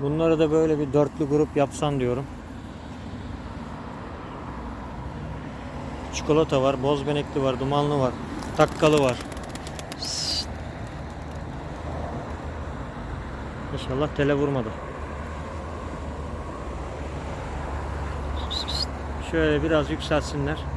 Bunları da böyle bir dörtlü grup yapsan diyorum. Çikolata var, boz benekli var, dumanlı var, takkalı var. İnşallah tele vurmadı. Şöyle biraz yükselsinler.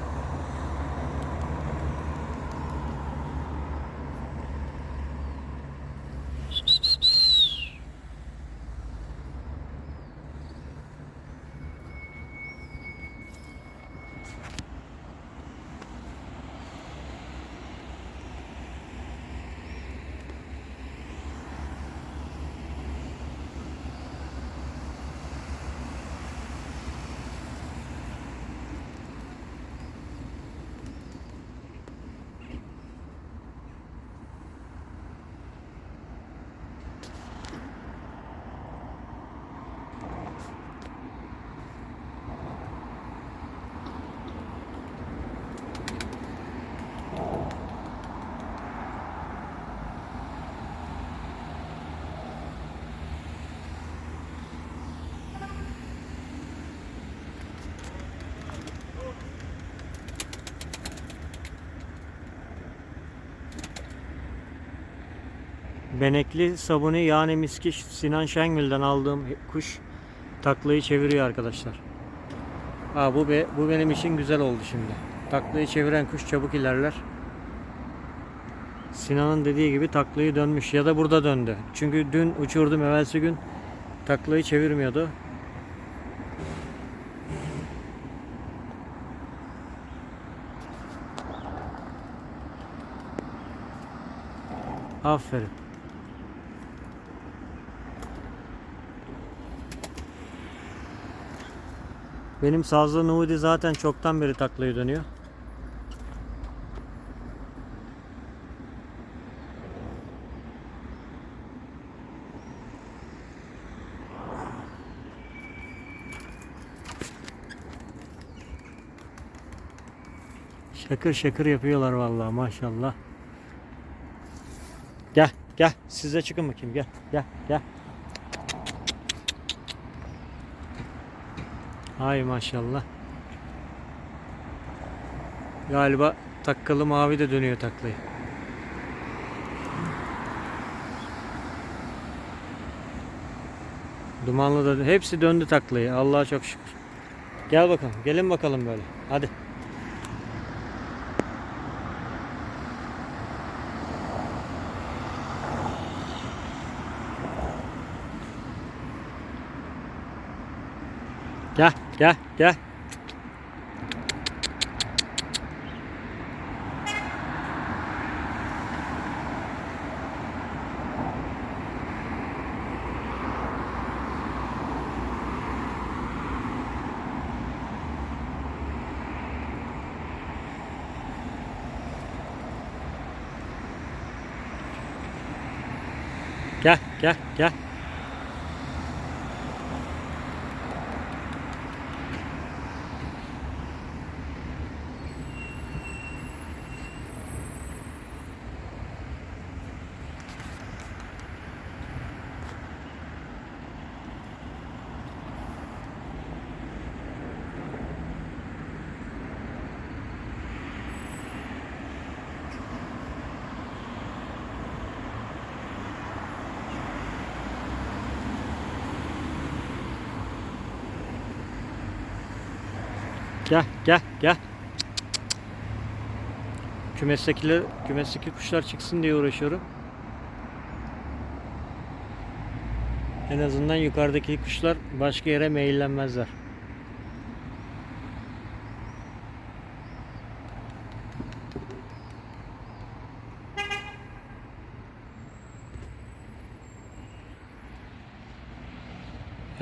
Benekli sabunu yani miski Sinan Şengül'den aldığım kuş taklayı çeviriyor arkadaşlar. Ha bu be, bu benim için güzel oldu şimdi. Taklayı çeviren kuş çabuk ilerler. Sinan'ın dediği gibi taklayı dönmüş ya da burada döndü. Çünkü dün uçurdum evvelsi gün taklayı çevirmiyordu. Aferin. Benim sazlı Nudi zaten çoktan beri taklayı dönüyor. Şakır şakır yapıyorlar vallahi maşallah. Gel gel siz de çıkın bakayım gel gel gel. Hay maşallah. Galiba takkalı mavi de dönüyor taklayı. Dumanlı da hepsi döndü taklayı. Allah'a çok şükür. Gel bakalım. Gelin bakalım böyle. Hadi. Gel, gel, gel. Gel, gel, gel. Gel gel gel. Kümestekiler, kümesteki kuşlar çıksın diye uğraşıyorum. En azından yukarıdaki kuşlar başka yere meyillenmezler.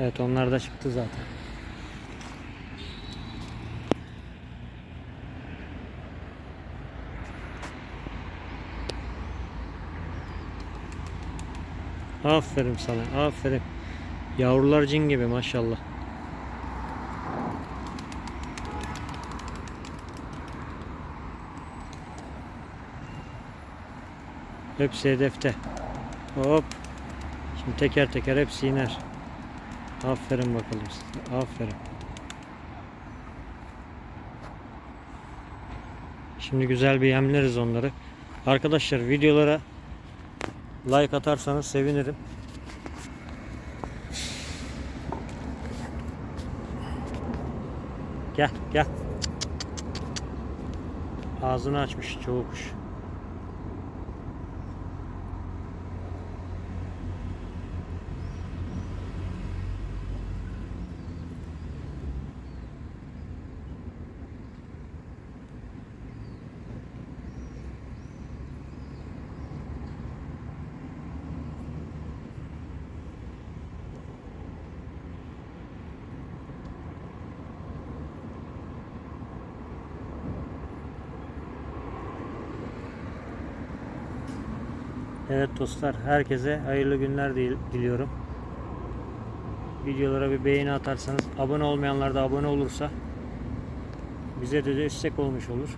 Evet onlar da çıktı zaten. Aferin sana, aferin. Yavrular cin gibi maşallah. Hepsi hedefte. Hop. Şimdi teker teker hepsi iner. Aferin bakalım size. Aferin. Şimdi güzel bir yemleriz onları. Arkadaşlar videolara like atarsanız sevinirim. Gel gel. Ağzını açmış çoğu kuş. Evet dostlar herkese hayırlı günler dil- diliyorum. Videolara bir beğeni atarsanız abone olmayanlar da abone olursa bize de destek olmuş olur.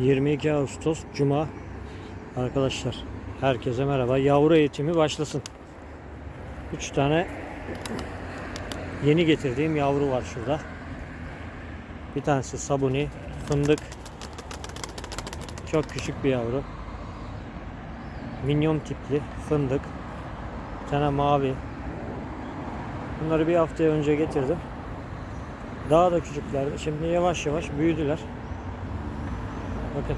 ...22 Ağustos Cuma... ...arkadaşlar... ...herkese merhaba... ...yavru eğitimi başlasın... ...3 tane... ...yeni getirdiğim yavru var şurada... ...bir tanesi sabuni... ...fındık... ...çok küçük bir yavru... ...minyon tipli... ...fındık... ...bir tane mavi... ...bunları bir hafta önce getirdim... ...daha da küçüklerdi... ...şimdi yavaş yavaş büyüdüler... Bakın.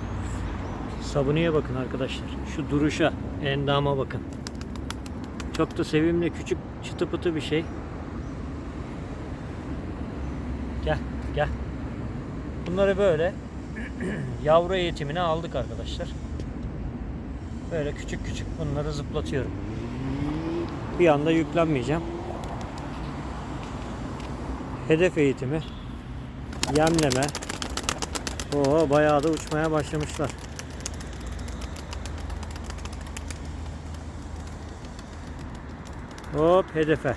Sabuniye bakın arkadaşlar. Şu duruşa, endama bakın. Çok da sevimli, küçük çıtı pıtı bir şey. Gel, gel. Bunları böyle yavru eğitimine aldık arkadaşlar. Böyle küçük küçük bunları zıplatıyorum. Bir anda yüklenmeyeceğim. Hedef eğitimi, yemleme, Oo bayağı da uçmaya başlamışlar. Hop hedefe.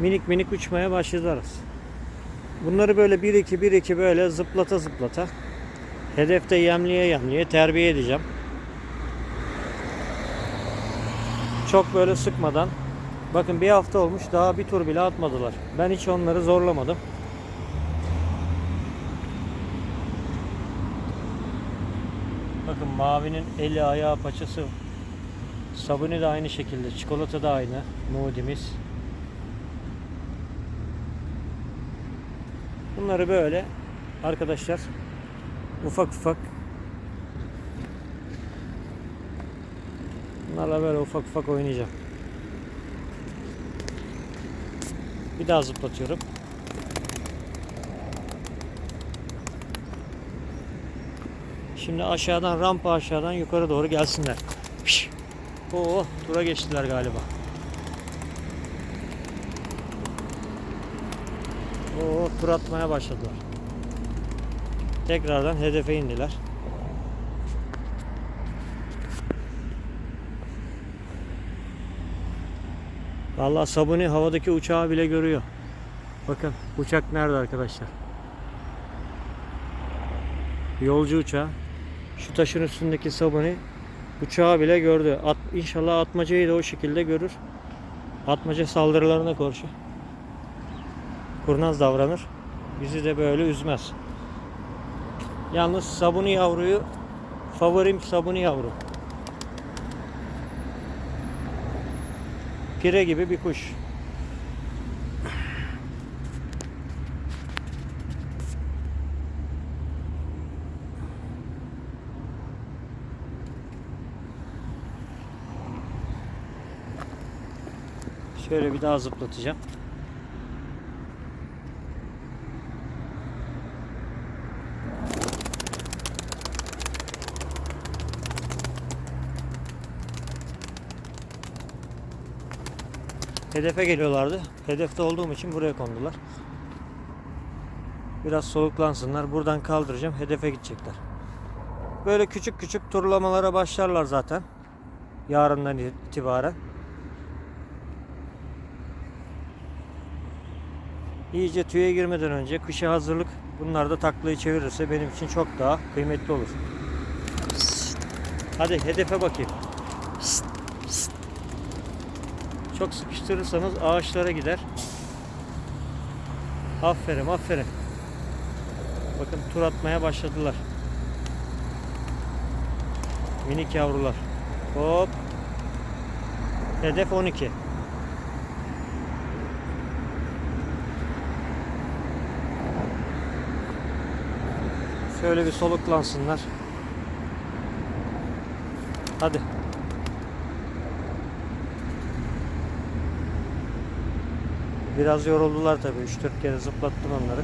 Minik minik uçmaya başladılar. Bunları böyle 1-2 1-2 böyle zıplata zıplata hedefte yemliye yemliye terbiye edeceğim. Çok böyle sıkmadan bakın bir hafta olmuş daha bir tur bile atmadılar. Ben hiç onları zorlamadım. Bakın mavinin eli ayağı paçası sabuni de aynı şekilde çikolata da aynı nudimiz bunları böyle arkadaşlar ufak ufak bunlarla böyle ufak ufak oynayacağım. Bir daha zıplatıyorum Şimdi aşağıdan rampa aşağıdan yukarı doğru gelsinler. Piş. Oo, tura geçtiler galiba. Oo, tur atmaya başladılar. Tekrardan hedefe indiler. Vallahi Sabuni havadaki uçağı bile görüyor. Bakın uçak nerede arkadaşlar? Yolcu uçağı. Şu taşın üstündeki sabuni uçağı bile gördü. At, inşallah atmacayı da o şekilde görür. Atmaca saldırılarına karşı kurnaz davranır. Bizi de böyle üzmez. Yalnız sabuni yavruyu favorim sabuni yavru. Pire gibi bir kuş. Şöyle bir daha zıplatacağım. Hedefe geliyorlardı. Hedefte olduğum için buraya kondular. Biraz soluklansınlar. Buradan kaldıracağım. Hedefe gidecekler. Böyle küçük küçük turlamalara başlarlar zaten. Yarından itibaren. İyice tüye girmeden önce kışa hazırlık bunlar da taklayı çevirirse benim için çok daha kıymetli olur. Hadi hedefe bakayım. Çok sıkıştırırsanız ağaçlara gider. Aferin aferin. Bakın tur atmaya başladılar. Minik yavrular. Hop. Hedef 12. Şöyle bir soluklansınlar. Hadi. Biraz yoruldular tabii. 3-4 kere zıplattım onları.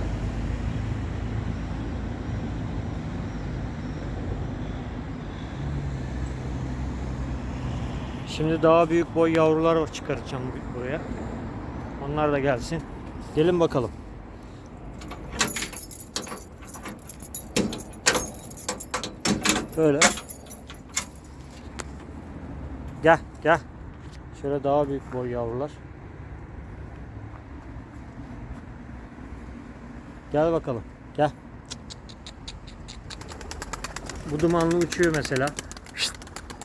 Şimdi daha büyük boy yavrular bu- buraya. Onlar da gelsin. Gelin bakalım. Böyle. Gel gel. Şöyle daha büyük boy yavrular. Gel bakalım. Gel. Bu dumanlı uçuyor mesela.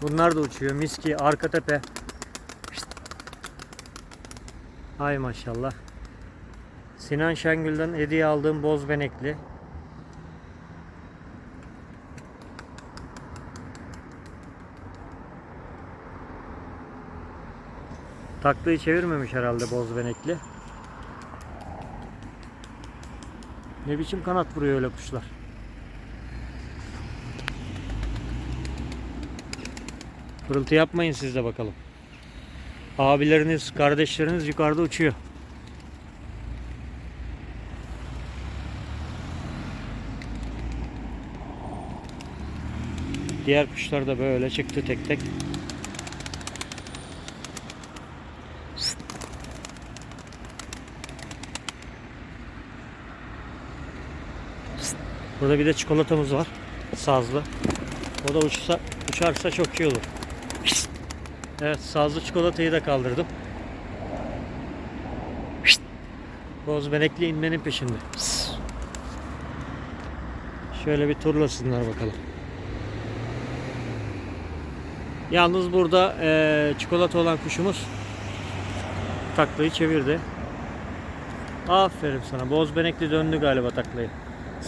Bunlar da uçuyor. Miski, arka tepe. Ay maşallah. Sinan Şengül'den hediye aldığım boz benekli. Taklıyı çevirmemiş herhalde boz benekli. Ne biçim kanat vuruyor öyle kuşlar. Pırıltı yapmayın siz de bakalım. Abileriniz, kardeşleriniz yukarıda uçuyor. Diğer kuşlar da böyle çıktı tek tek. Burada bir de çikolatamız var. Sazlı. O da uçsa, uçarsa çok iyi olur. Evet sazlı çikolatayı da kaldırdım. Boz benekli inmenin peşinde. Şöyle bir turlasınlar bakalım. Yalnız burada eee, çikolata olan kuşumuz taklayı çevirdi. Aferin sana. Boz benekli döndü galiba taklayı.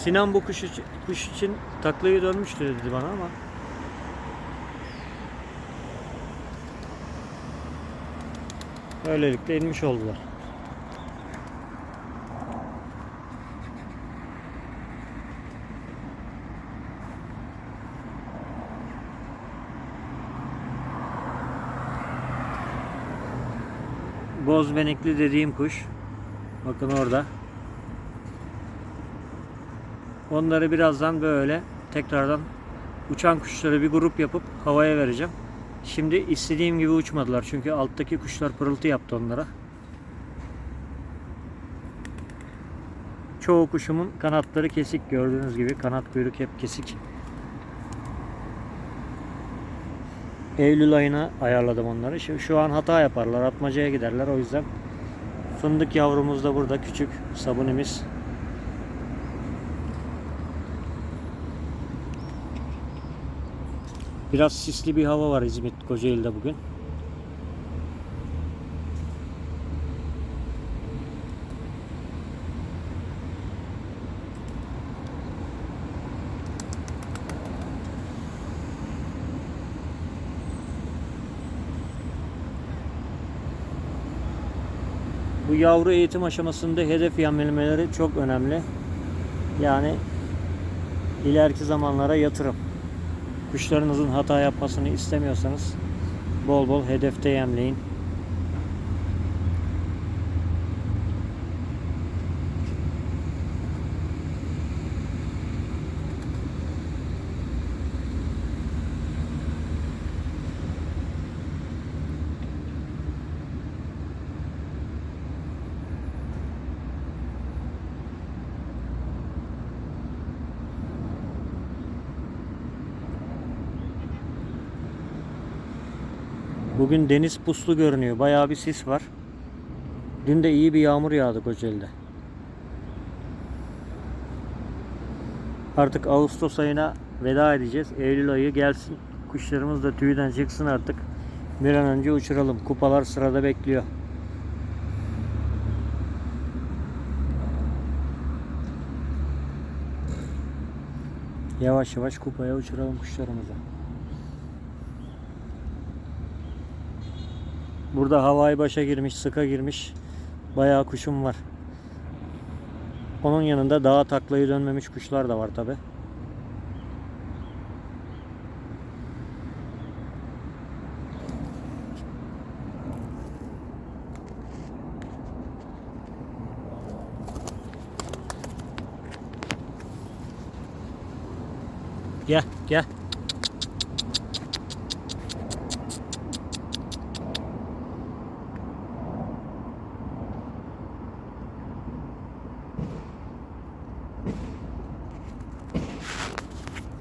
Sinan bu kuş için, kuş için taklayı dönmüştü dedi bana ama. Böylelikle inmiş oldular. Boz benekli dediğim kuş. Bakın orada. Onları birazdan böyle tekrardan uçan kuşları bir grup yapıp havaya vereceğim. Şimdi istediğim gibi uçmadılar çünkü alttaki kuşlar pırıltı yaptı onlara. Çoğu kuşumun kanatları kesik gördüğünüz gibi kanat kuyruk hep kesik. Eylül ayına ayarladım onları. Şu, şu an hata yaparlar, atmacaya giderler o yüzden. Fındık yavrumuz da burada küçük sabunimiz. Biraz sisli bir hava var İzmit Kocaeli'de bugün. Bu yavru eğitim aşamasında hedef yenilmeleri çok önemli. Yani ileriki zamanlara yatırım kuşlarınızın hata yapmasını istemiyorsanız bol bol hedefte yemleyin. Bugün deniz puslu görünüyor. Bayağı bir sis var. Dün de iyi bir yağmur yağdı Kocaeli'de. Artık Ağustos ayına veda edeceğiz. Eylül ayı gelsin. Kuşlarımız da tüyden çıksın artık. Bir an önce uçuralım. Kupalar sırada bekliyor. Yavaş yavaş kupaya uçuralım kuşlarımızı. Burada havai başa girmiş, sıka girmiş. Bayağı kuşum var. Onun yanında dağa taklayı dönmemiş kuşlar da var tabi. Gel, gel.